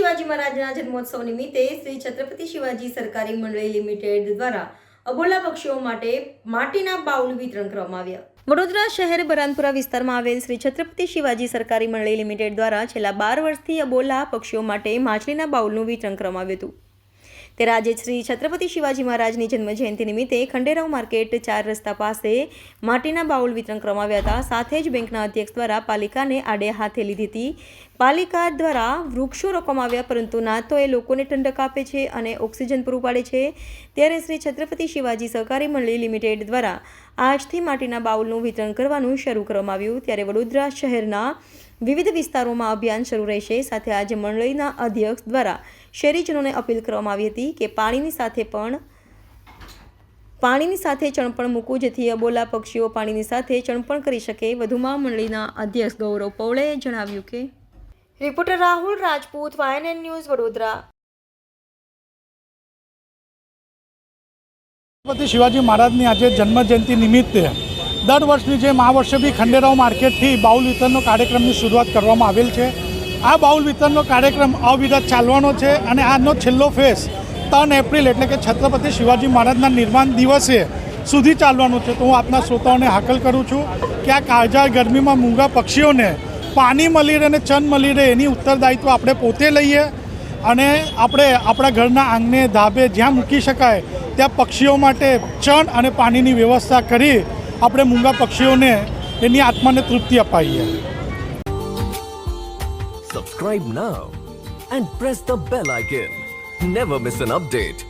શિવાજી મહારાજના જન્મોત્સવ નિમિત્તે શ્રી છત્રપતિ શિવાજી સરકારી મંડળી લિમિટેડ દ્વારા અબોલા પક્ષીઓ માટે માટીના બાઉલ વિતરણ કરવામાં આવ્યા. વડોદરા શહેર બરાનપુરા વિસ્તારમાં આવેલ શ્રી છત્રપતિ શિવાજી સરકારી મંડળી લિમિટેડ દ્વારા છેલ્લા બાર વર્ષથી અબોલા પક્ષીઓ માટે માછલીના બાઉલનું વિતરણ કરવામાં આવ્યું હતું. ત્યારે આજે શ્રી છત્રપતિ શિવાજી મહારાજની જન્મ જયંતિ નિમિત્તે ખંડેરાવ માર્કેટ ચાર રસ્તા પાસે માટીના બાઉલ વિતરણ કરવામાં આવ્યા હતા. સાથે જ બેંકના અધ્યક્ષ દ્વારા પાલિકાને આડે હાથે લીધી હતી. પાલિકા દ્વારા વૃક્ષો રોપવામાં આવ્યા, પરંતુ ના તો એ લોકોને ઠંડક આપે છે અને ઓક્સિજન પૂરું પાડે છે. ત્યારે શ્રી છત્રપતિ શિવાજી સહકારી મંડળી લિમિટેડ દ્વારા આજથી માટીના બાઉલનું વિતરણ કરવાનું શરૂ કરવામાં આવ્યું. ત્યારે વડોદરા શહેરના વિવિધ વિસ્તારોમાં અભિયાન શરૂ રહેશે. સાથે આજે મંડળીના અધ્યક્ષ દ્વારા શહેરીજનોને અપીલ કરવામાં આવી હતી કે પાણીની સાથે પણ પાણીની સાથે ચણપણ મૂકવું જેથી અબોલા પક્ષીઓ પાણીની સાથે ચણપણ કરી શકે. વધુમાં મંડળીના અધ્યક્ષ ગૌરવ પૌળેએ જણાવ્યું કે reporter Rahul Rajput YNN news Vadodara. Chhatrapati Shivaji મહારાજની આજે જન્મજયંતિ નિમિત્તે દર વર્ષની જેમ આ વર્ષે બી ખંડેરાવ માર્કેટથી બાઉલ વિતરણનો કાર્યક્રમની શરૂઆત કરવામાં આવેલ છે. આ બાઉલ વિતરણનો કાર્યક્રમ અવિરત ચાલવાનો છે અને આજનો છેલ્લો ફેસ ત્રણ એપ્રિલ એટલે કે છત્રપતિ શિવાજી મહારાજના નિર્માણ દિવસે સુધી ચાલવાનું છે. તો હું આપના શ્રોતાઓને હાકલ કરું છું કે આ કાળજાળ ગરમીમાં મૂંગા પક્ષીઓને પાણી મળી રહે અને ચન મળી રહે એની ઉત્તરદાયિત્વ આપણે પોતે લઈએ અને આપણે આપણા ઘરના આંગણે ધાબે જ્યાં મૂકી શકાય ત્યાં પક્ષીઓ માટે ચણ અને પાણીની વ્યવસ્થા કરી આપણે મૂંગા પક્ષીઓને એની આત્માને તૃપ્તિ અપાવીએ Subscribe now and press the bell icon. Never miss an update.